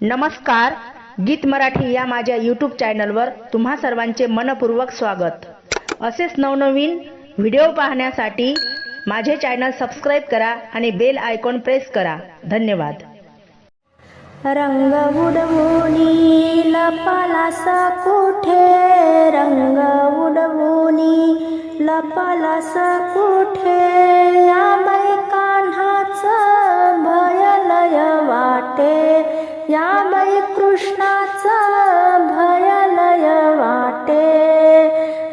नमस्कार गीत मराठी या माझ्या यूट्यूब चॅनलवर तुम्हा सर्वांचे मनपूर्वक स्वागत. असेच नवनवीन व्हिडिओ पाहण्यासाठी माझे चॅनल सबस्क्राईब करा आणि बेल आयकॉन प्रेस करा. धन्यवाद. रंग उडवूनी लपालासा कुठे? रंग उडवूनी लपालासा कुठे? यामै कान्हाचं भयलय वाटे. यामै कृष्णाचं भयलय वाटे.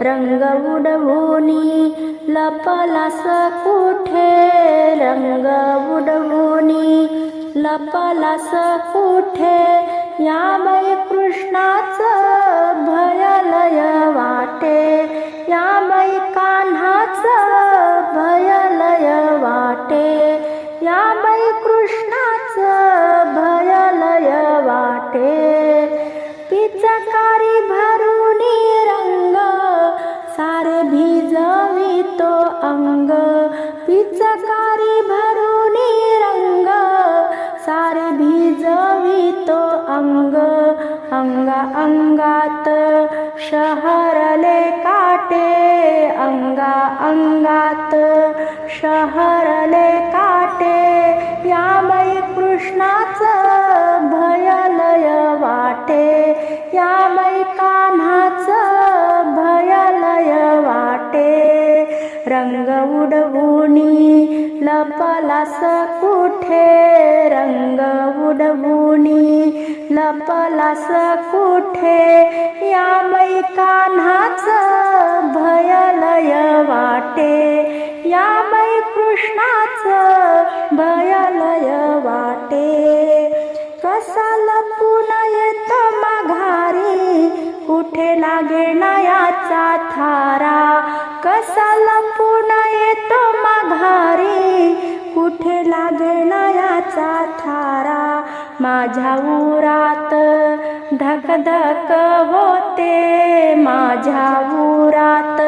रंग उडवूनी लपलास कुठे? रंग उडवूनी लपलास कुठे? यामै कृष्णा प्रकारे भरुनी रंग सारे भिजवितो अंग. पिचकारी भरून रंग सारे भिजवितो अंग. अंग अंगात शहरले काटे अंगा अंगात शहरले काटे. यामय कृष्णाचं वाटे. या कान्हाचं भयलय वाटे. रंग उडवूनी लपलास कुठे? रंग उडवूनी लपलास कुठे? या कान्हाचं भयलय वाटे. यामै कृष्णाचं भयलय वाटे. कसा कुठे थारा. कसा लपून येतो माघारी? कुठे लागे थारा? माझ्या उरात धकधक होते. माझ्या उरात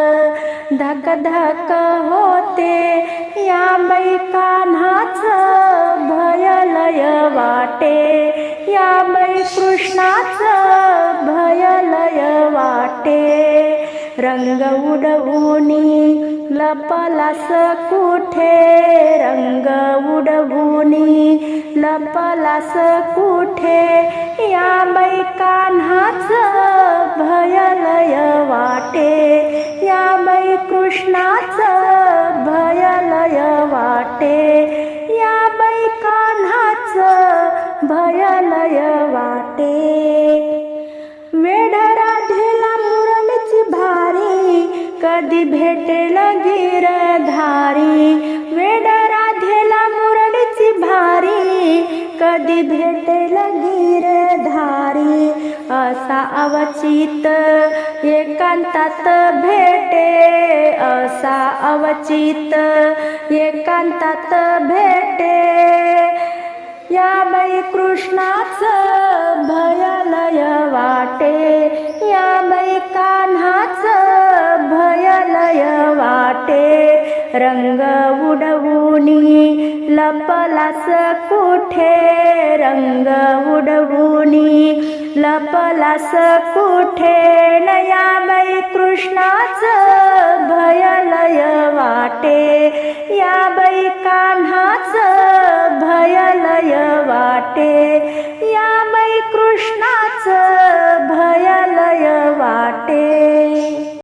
धकधक होते. या मै कान्हाचं भयलय वाटे. या बै कृष्णाचं रंग उडवूनी लपलास कुठे? रंग उडवूनी लपलास कुठे? या मै कान्हाचं भयलय वाटे. या बै कृष्णाचं भयलय वाटे. या मै कान्हाचं भयलय वाटे. कधी भेटेल गिरधारी? वेड राधेला मुरडीची भारी. कधी भेटेल गिरधारी? असा अवचित एकांतात भेटे. असा अवचित एकांतात भेटे. या बाई कृष्णाचं भयलय वाटे. या बाई रंग उडवूनी लपलास कुठे? रंग उडवूनी लपलास कुठे? नया बाई कृष्णाचं भयलय वाटे. या बाई कान्हाचं भयलय वाटे. या बाई कृष्णा